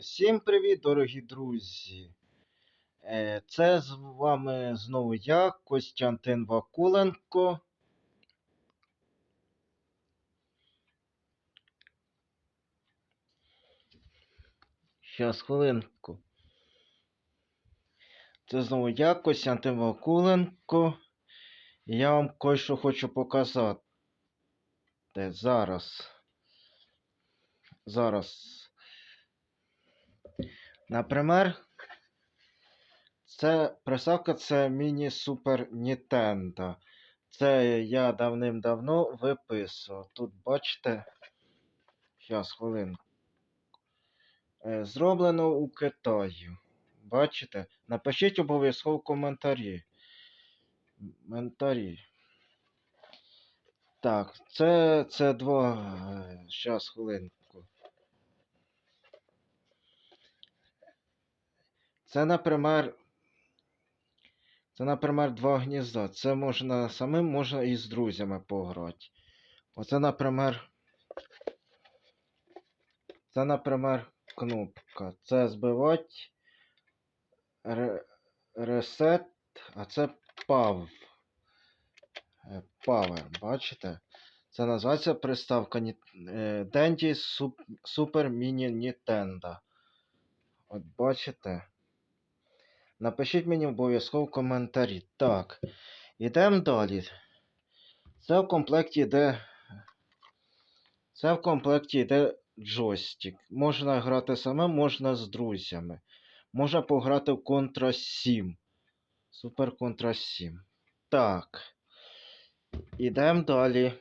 Всім привіт, дорогі друзі! Е, Це з вами знову я, Костянтин Вакуленко. Щас, хвилинку. Це знову я, Костянтин Вакуленко. Я вам кое-що хочу показати. Зараз. Зараз. Например, це приставка це міні Супер Nintendo. Це я давним-давно виписував. Тут бачите. Зараз, хвилинку. Е, Зроблено у Китаї. Бачите? Напишіть обов'язково коментарі. Коментарі. Так, це, це два. Зараз, хвилинку. Це, наприклад, це, наприклад, два гнізда. Це можна самим, можна і з друзями пограти. Оце, наприклад, це, наприклад, кнопка. Це збивати ре, ресет, а це пав. Е, Power, бачите? Це називається приставка Ні- е, Dendy Суп- Super Mini Nintendo. От бачите? Напишіть мені обов'язково в коментарі. Так, ідемо далі. Це в комплекті йде. Це в комплекті йде джойстик. Можна грати самим, можна з друзями. Можна пограти в Contra 7. Супер Contra 7. Так. Ідемо далі.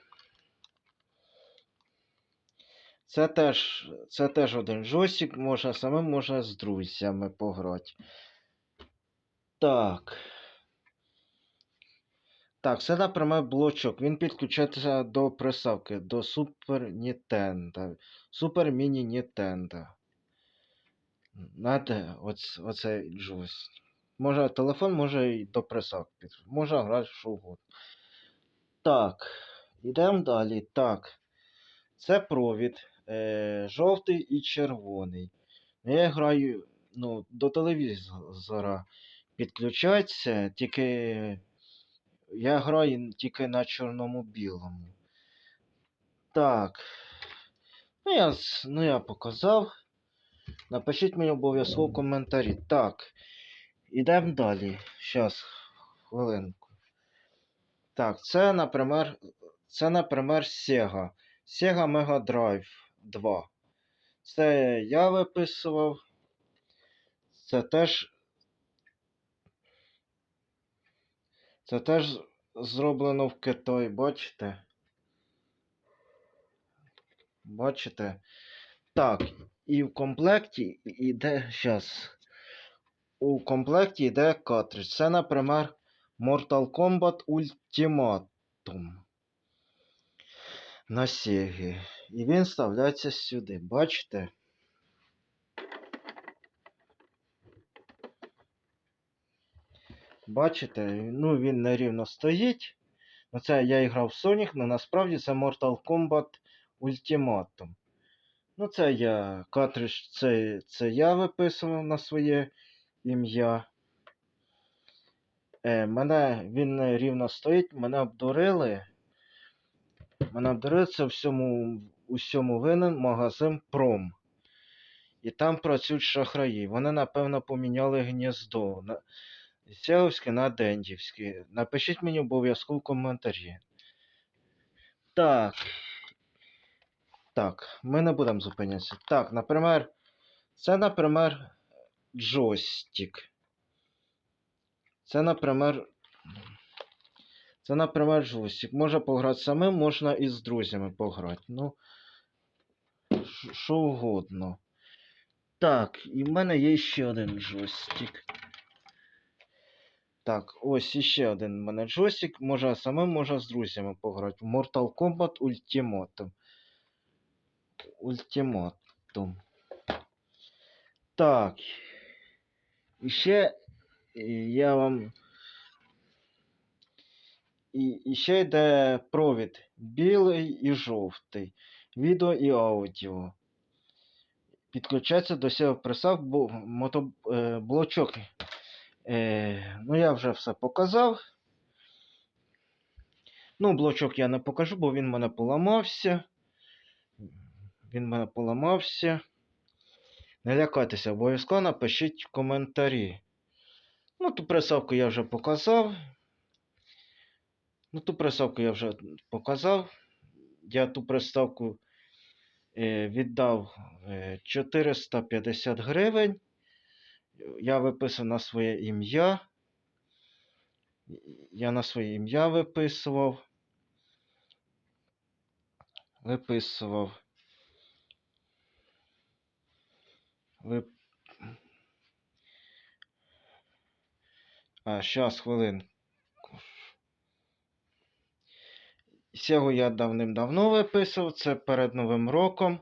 Це теж, це теж один джойстик, можна самим, можна з друзями пограти. Так. Так, це, наприклад, блочок. Він підключається до приставки, до Super Nintendo. Super Mini Nintendo. Знаєте, оц, оцей джойстик. Може телефон, може і до приставки. під- Може грати що угодно. Так, йдемо далі. Так. Це провід. Е, жовтий і червоний. Я граю ну, до телевізора підключається, тільки я граю тільки на чорному білому. Так. Ну я, ну, я показав. Напишіть мені обов'язково коментарі. Так. Ідемо далі. Щас, хвилинку. Так, це, наприклад, це, наприклад, Sega. Sega Mega Drive 2. Це я виписував. Це теж. Це теж зроблено в Китаї, бачите? Бачите? Так, і в комплекті йде. Щас. У комплекті йде картридж. Це, наприклад, Mortal Kombat Ultimatum. На Sega. І він вставляється сюди. Бачите? Бачите, ну він нерівно стоїть. Ну, це я грав в Sonic, але насправді це Mortal Kombat Ultimatum. Ну, це я картридж, це, це я виписував на своє ім'я. Е, мене він нерівно стоїть, мене обдурили. Мене обдурили це всьому, усьому винен магазин Пром. І там працюють шахраї. Вони, напевно, поміняли гніздо. На... на Дендівське. Напишіть мені обов'язково в коментарі. Так. Так, ми не будемо зупинятися. Так, наприклад, це, наприклад, джойстик. Це, наприклад, це, наприклад, джойстик. Можна пограти самим, можна і з друзями пограти. Ну, що угодно. Так, і в мене є ще один джойстик. Так, ось іще один в мене джойстик. Можна самим, можна з друзями пограти. Mortal Kombat Ultimatum. Ultimatum. Так. І ще е, я вам. І, і ще йде провід білий і жовтий. Відео і аудіо. підключається до сього присав бо, мотоблочок. Е, ну, я вже все показав. Ну, блочок я не покажу, бо він в мене поламався. Він в мене поламався. Не лякайтеся, обов'язково напишіть в коментарі. Ну, ту присавку я вже показав. Ну, ту приставку я вже показав. Я ту приставку е, віддав е, 450 гривень. Я виписав на своє ім'я. Я на своє ім'я виписував. Виписував. Вип... А, щас, хвилинку. Цього я давним-давно виписував, це перед Новим роком.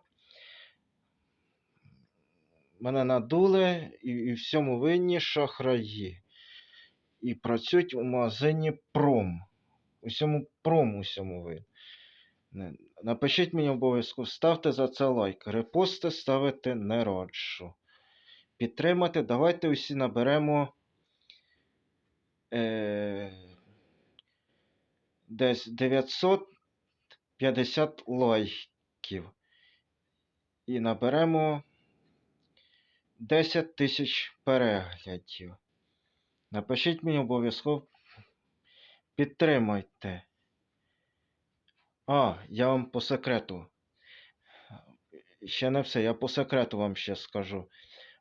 Мене надули і, і всьому винні шахраї. І працюють у магазині пром. Усьому пром усьому винні. Напишіть мені обов'язково, ставте за це лайк. Репости ставити не раджу. Підтримати. Давайте усі наберемо. Е, десь 950 лайків. І наберемо 10 тисяч переглядів. Напишіть мені обов'язково. Підтримайте. А, я вам по секрету. Ще не все, я по секрету вам ще скажу.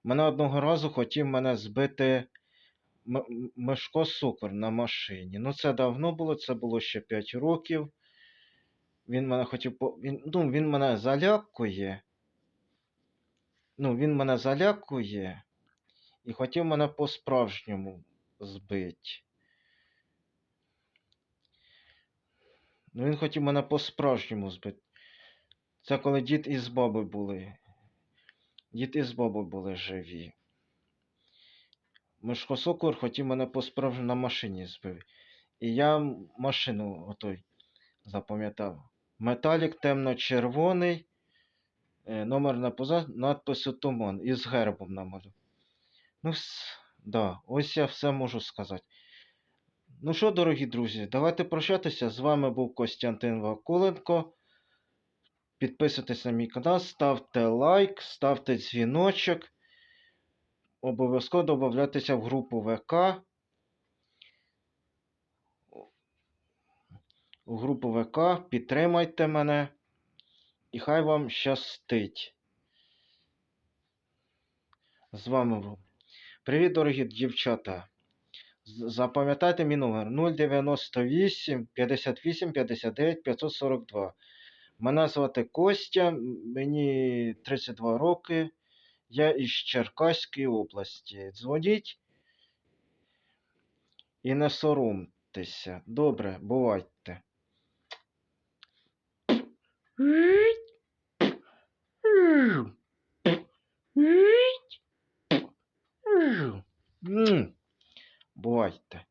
Мене одного разу хотів мене збити М- М- Мишко Сукор на машині. Ну, це давно було, це було ще 5 років. Він мене хотів. Він, ну, він мене залякує. Ну, він мене залякує і хотів мене по-справжньому збити. Ну, він хотів мене по-справжньому збити. Це коли дід із бабою були. Дід із бабою були живі. Мишко Сокор хотів мене по-справжньому на машині збив. І я машину отой запам'ятав. Металік темно-червоний. Е, Номер на позад, надпису Туман із гербом намалю. Ну, с- да, ось я все можу сказати. Ну що, дорогі друзі, давайте прощатися. З вами був Костянтин Вакуленко. Підписуйтесь на мій канал, ставте лайк, ставте дзвіночок. Обов'язково додавайтеся в групу ВК. У групу ВК. Підтримайте мене. І хай вам щастить. З вами був. Привіт, дорогі дівчата. Запам'ятайте мій номер 098 58 59 542. Мене звати Костя, мені 32 роки. Я із Черкаської області. Дзвоніть і не соромтеся. Добре, бувайте. Бувайте.